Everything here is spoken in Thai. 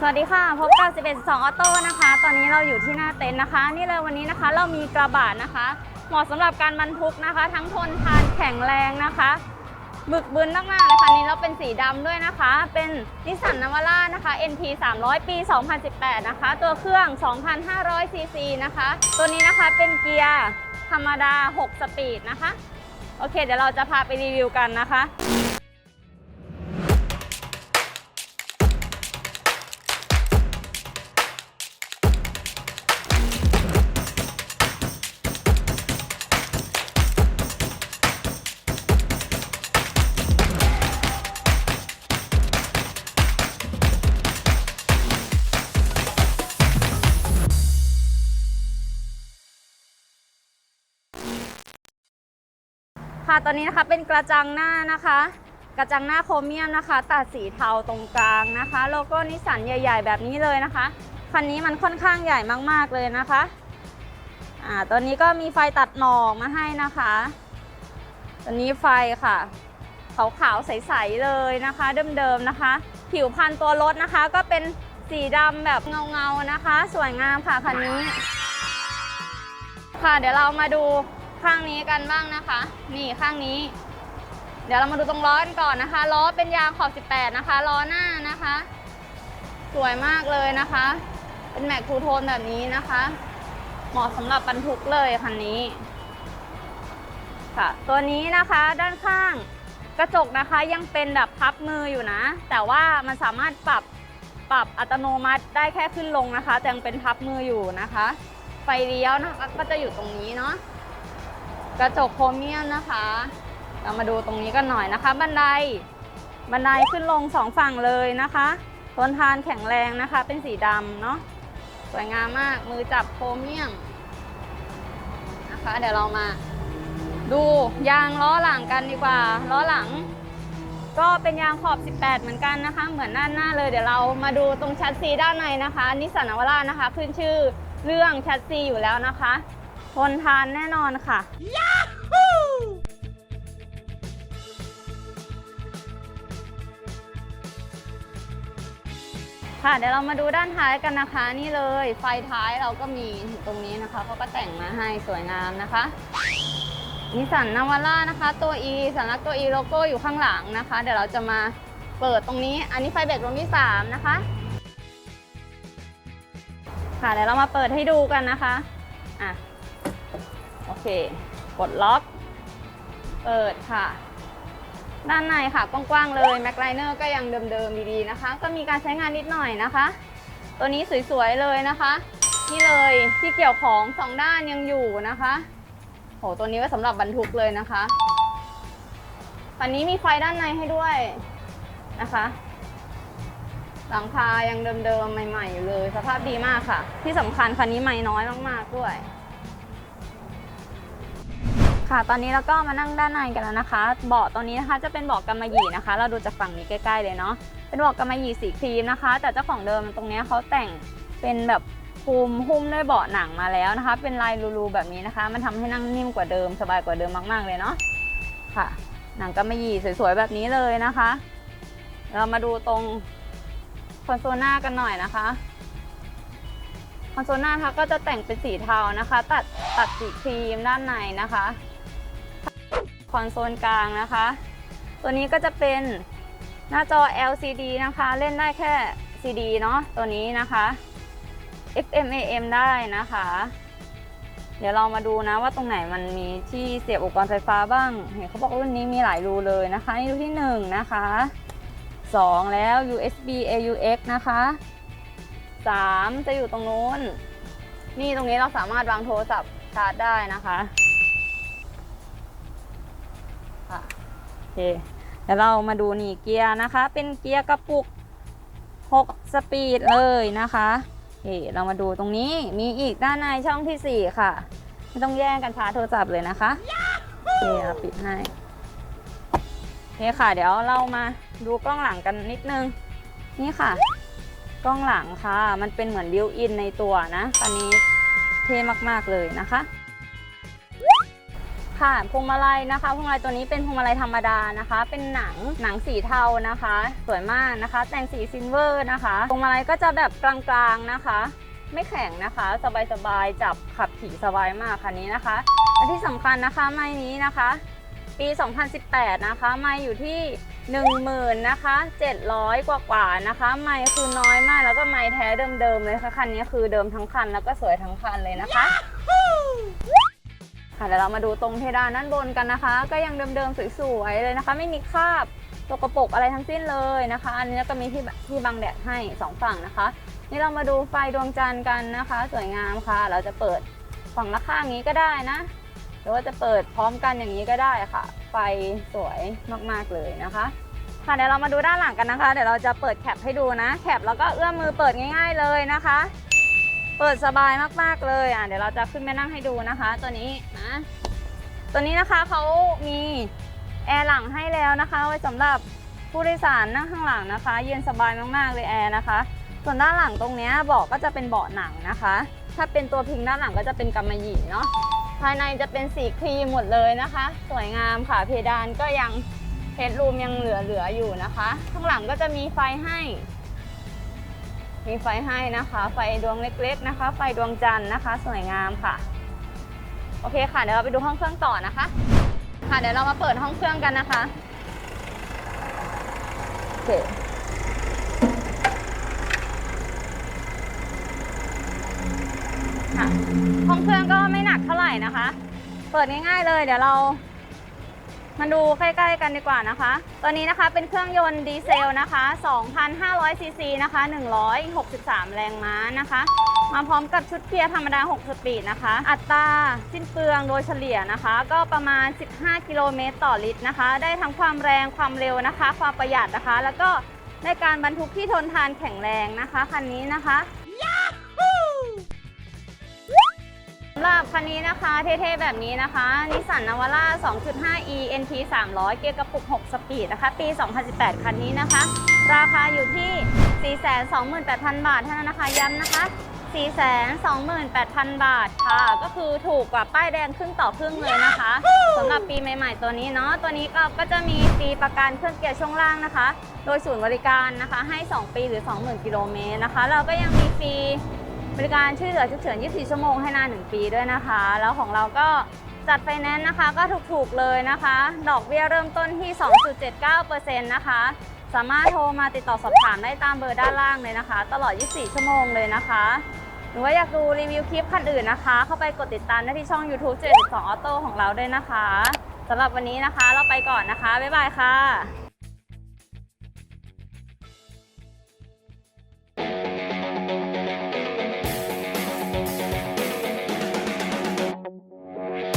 สวัสดีค่ะ พบกับ 11 2ออโต้นะคะ ตอนนี้เราอยู่ที่หน้าเต็นท์นะคะ นี่เลยวันนี้นะคะ เรามีกระบะนะคะ เหมาะสำหรับการบรรทุกนะคะ ทั้งทนทานแข็งแรงนะคะบึกบึนมากๆเลยค่ะนี้เราเป็นสีดำด้วยนะคะ เป็นนิสสันนาวาร่านะคะ NP 300 ปี 2018 นะคะ ตัวเครื่อง 2,500 ซีซีนะคะ ตัวนี้นะคะเป็นเกียร์ธรรมดา 6 สปีดนะคะ โอเค เดี๋ยวเราจะพาไปรีวิวกันนะคะ ค่ะตอนนี้นะคะเป็นกระจังหน้านะคะ กระจังหน้าโครเมียมนะคะ ตัดสีเทาตรงกลางนะคะ โลโก้นิสสันใหญ่ ๆ แบบนี้เลยนะคะคันนี้มันค่อนข้างใหญ่มากๆเลยนะคะอ่าตัวนี้ก็มีไฟตัดหมอกมาให้นะคะตัวนี้ไฟค่ะขาวๆใสๆเลยนะคะเดิมๆนะคะ ผิวพันตัวรถนะคะ ก็เป็นสีดำแบบเงาๆนะคะ สวยงามค่ะคันนี้ ค่ะเดี๋ยวเรามาดู ข้างนี้กันบ้างนะคะ นี่ข้างนี้ เดี๋ยวเรามาดูตรงล้อกันก่อนนะคะ ล้อเป็นยางขอบ 18 นะคะ ล้อหน้านะคะ สวยมากเลยนะคะ เป็นแม็กทูโทนแบบนี้นะคะ เหมาะสำหรับบรรทุกเลยคันนี้ ค่ะ ตัวนี้นะคะด้านข้างกระจกนะคะยังเป็นแบบพับมืออยู่นะ แต่ว่ามันสามารถปรับปรับอัตโนมัติได้แค่ขึ้นลงนะคะแต่ยังเป็นพับมืออยู่นะคะ ไฟเลี้ยวนะคะก็จะอยู่ตรงนี้เนาะ กระจกโครเมียมนะคะ เรามาดูตรงนี้กันหน่อยนะคะ บันได บันไดขึ้นลงสองฝั่งเลยนะคะทนทานแข็งแรงนะคะ เป็นสีดำเนาะ สวยงามมาก มือจับโครเมียมนะคะ เดี๋ยวเรามา ดูยางล้อหลังกันดีกว่า ล้อหลัง ก็เป็นยางขอบ 18 เหมือนกันนะคะ เหมือนด้านหน้าเลย เดี๋ยวเรามาดูตรงแชัดซีด้านในนะคะ นิสสันนวาร่านะคะ ขึ้นชื่อเรื่องแชัดซีอยู่แล้วนะคะ ทนทานแน่นอนค่ะ ค่ะเดี๋ยวเรามาดูด้านท้ายกันนะคะนี่เลย ไฟท้ายเราก็มีตรงนี้นะคะเขาก็แต่งมาให้สวยงามนะคะนิสันนาวาร่านะคะ ตัว E สัญลักษณ์ตัว E โลโก้อยู่ข้างหลังนะคะ เดี๋ยวเราจะมาเปิดตรงนี้ อันนี้ไฟเบรกดวงที่ 3 นะคะ ค่ะเดี๋ยวเรามาเปิดให้ดูกันนะคะอะ โอเค กดล็อก เปิดค่ะ ด้านในค่ะ กว้างๆเลยแม็กไลเนอร์ก็ยังเดิมๆดีๆนะคะ ก็มีการใช้งานนิดหน่อยนะคะ ตัวนี้สวยๆเลยนะคะ นี่เลยที่เกี่ยวของสองด้านยังอยู่นะคะโหตัวนี้ก็สำหรับบรรทุกเลยนะคะคันนี้มีไฟด้านในให้ด้วยนะคะหลังคายังเดิมๆ ใหม่ๆอยู่เลย สภาพดีมากค่ะ ที่สำคัญคันนี้ไม่น้อยมากๆด้วย ค่ะ ตอนนี้เราก็มานั่งด้านในกันแล้วนะคะ เบาะตัวนี้นะคะจะเป็นเบาะกำมะหยี่นะคะ เราดูจากฝั่งนี้ใกล้ๆเลยเนาะ เป็นเบาะกำมะหยี่สีครีมนะคะ แต่เจ้าของเดิมตรงนี้เขาแต่งเป็นแบบคุมหุ้มด้วยเบาะหนังมาแล้วนะคะ เป็นลายรูๆแบบนี้นะคะ มันทำให้นั่งนิ่มกว่าเดิมสบายกว่าเดิมมากๆเลยเนาะ ค่ะ หนังกำมะหยี่สวยๆแบบนี้เลยนะคะ เรามาดูตรงคอนโซลหน้ากันหน่อยนะคะคอนโซลหน้าคะก็จะแต่งเป็นสีเทานะคะ ตัดตัดสีครีมด้านในนะคะ คอนโซลกลางนะคะ ตัวนี้ก็จะเป็นหน้าจอ LCD นะคะ เล่นได้แค่ CD เนาะตัวนี้นะคะ FM AM ได้นะคะ เดี๋ยวเรามาดูนะว่าตรงไหนมันมีที่เสียบอุปกรณ์ไฟฟ้าบ้าง เห็นเขาบอกรุ่นนี้มีหลายรูเลยนะคะ นี่รูที่ 1 นะคะ 2 แล้ว USB AUX นะคะ 3 จะอยู่ตรงนู้น นี่ตรงนี้เราสามารถวางโทรศัพท์ชาร์จได้นะคะ เคเดี๋ยวเรามาดูนี่เกียร์นะคะ เป็นเกียร์กระปุก 6 สปีดเลยนะคะโอเคเรามาดูตรงนี้มีอีกด้านในช่องที่ 4 ค่ะ ไม่ต้องแย่งกันชาร์จโทรศัพท์เลยนะคะเคเราปิดให้โอเคค่ะ เดี๋ยวเรามาดูกล้องหลังกันนิดนึง นี่ค่ะ กล้องหลังค่ะ มันเป็นเหมือนบิวอินในตัวนะคันนี้เท่มากๆเลยนะคะ ค่ะพวงมาลัยนะคะพวงมาลัยตัวนี้เป็นพวงมาลัยธรรมดานะคะ เป็นหนังหนังสีเทานะคะ สวยมากนะคะ แต่งสีซิลเวอร์นะคะพวงมาลัยก็จะแบบกลางๆนะคะ ไม่แข็งนะคะ สบายๆจับขับขี่สบายมากคันนี้นะคะและที่สำคัญนะคะไม้นี้นะคะ ปี 2018 นะคะ ไม้อยู่ที่10,000นะคะ700 กว่ากว่าๆนะคะ ไม้คือน้อยมากแล้วก็ไม้แท้เดิมๆเลยค่ะคันนี้คือเดิมทั้งคันแล้วก็สวยทั้งคันเลยนะคะ ค่ะเดี๋ยวเรามาดูตรงเพดานด้านบนกันนะคะ ก็ยังเดิมๆสวยๆเลยนะคะ ไม่มีคราบตกกระปกอะไรทั้งสิ้นเลยนะคะ อันนี้ก็มีที่ที่บังแดดให้สองฝั่งนะคะ นี่เรามาดูไฟดวงจันทร์กันนะคะ สวยงามค่ะ เราจะเปิดฝั่งละข้างนี้ก็ได้นะหรือว่าจะเปิดพร้อมกันอย่างนี้ก็ได้ค่ะ ไฟสวยมากๆเลยนะคะ ค่ะเดี๋ยวเรามาดูด้านหลังกันนะคะ เดี๋ยวเราจะเปิดแคปให้ดูนะ แคปแล้วก็เอื้อมมือเปิดง่าย ๆเลยนะคะ เปิดสบายมากๆเลยอะเดี๋ยวเราจะขึ้นไปนั่งให้ดูนะคะ ตัวนี้นะตัวนี้นะคะเขามีแอร์หลังให้แล้วนะคะ ไว้สำหรับผู้โดยสารนั่งข้างหลังนะคะ เย็นสบายมากๆเลยแอร์นะคะ ส่วนด้านหลังตรงเนี้ยเบาะก็จะเป็นเบาะหนังนะคะ ถ้าเป็นตัวพิงด้านหลังก็จะเป็นกำมะหยี่เนาะภายในจะเป็นสีครีมหมดเลยนะคะ สวยงามค่ะเพดานก็ยังเฮดรูมยังเหลือๆอยู่นะคะ ข้างหลังก็จะมีไฟให้ มีไฟให้นะคะ ไฟดวงเล็กๆนะคะ ไฟดวงจันทร์นะคะ สวยงามค่ะ โอเคค่ะ เดี๋ยวเราไปดูห้องเครื่องต่อนะคะ ค่ะเดี๋ยวเรามาเปิดห้องเครื่องกันนะคะโอเคค่ะห้องเครื่องก็ไม่หนักเท่าไหร่นะคะ เปิดง่ายๆเลย เดี๋ยวเรา มาดูใกล้ๆกันดีกว่านะคะ ตัวนี้นะคะเป็นเครื่องยนต์ดีเซลนะคะ2,500ซีซีนะคะ 163 แรงม้านะคะ มาพร้อมกับชุดเกียร์ธรรมดา 6 สปีดนะคะ อัตราสิ้นเปลืองโดยเฉลี่ยนะคะ ก็ประมาณ 15 กิโลเมตรต่อลิตรนะคะ ได้ทั้งความแรงความเร็วนะคะ ความประหยัดนะคะ แล้วก็ได้การบรรทุกที่ทนทานแข็งแรงนะคะคันนี้นะคะ หรับคันนี้นะคะ เท่ๆ แบบนี้นะคะนิสสันนาวาร่า 2.5e NT 300 เกียร์กระปุก 6 สปีดนะคะ ปี 2018 คันนี้นะคะ ราคาอยู่ที่ 428,000 บาทเท่านั้นนะคะ ย้ำนะคะ 428,000 บาทค่ะ ก็คือถูกกว่าป้ายแดงครึ่งต่อครึ่งเลยนะคะสำหรับปีใหม่ ๆ ตัวนี้เนาะตัวนี้ก็ก็จะมีฟรีประกันเครื่องเกียร์ช่วงล่างนะคะ โดยศูนย์บริการนะคะให้ 2 ปีหรือ 20,000 กิโลเมตรนะคะ เราก็ยังมีฟรี บริการช่วยเหลือฉุกเฉิน 24 ชั่วโมงให้นาน 1 ปีด้วยนะคะ แล้วของเราก็จัดไฟแนนซ์นะคะก็ถูกๆเลยนะคะ ดอกเบี้ยเริ่มต้นที่ 2.79%นะคะ สามารถโทรมาติดต่อสอบถามได้ตามเบอร์ด้านล่างเลยนะคะ ตลอด 24 ชั่วโมงเลยนะคะหรือว่าอยากดูรีวิวคลิปคันอื่นนะคะ เข้าไปกดติดตามได้ที่ช่อง YouTube 72 Auto ของเราด้วยนะคะสำหรับวันนี้นะคะเราไปก่อนนะคะ บ๊ายบายค่ะ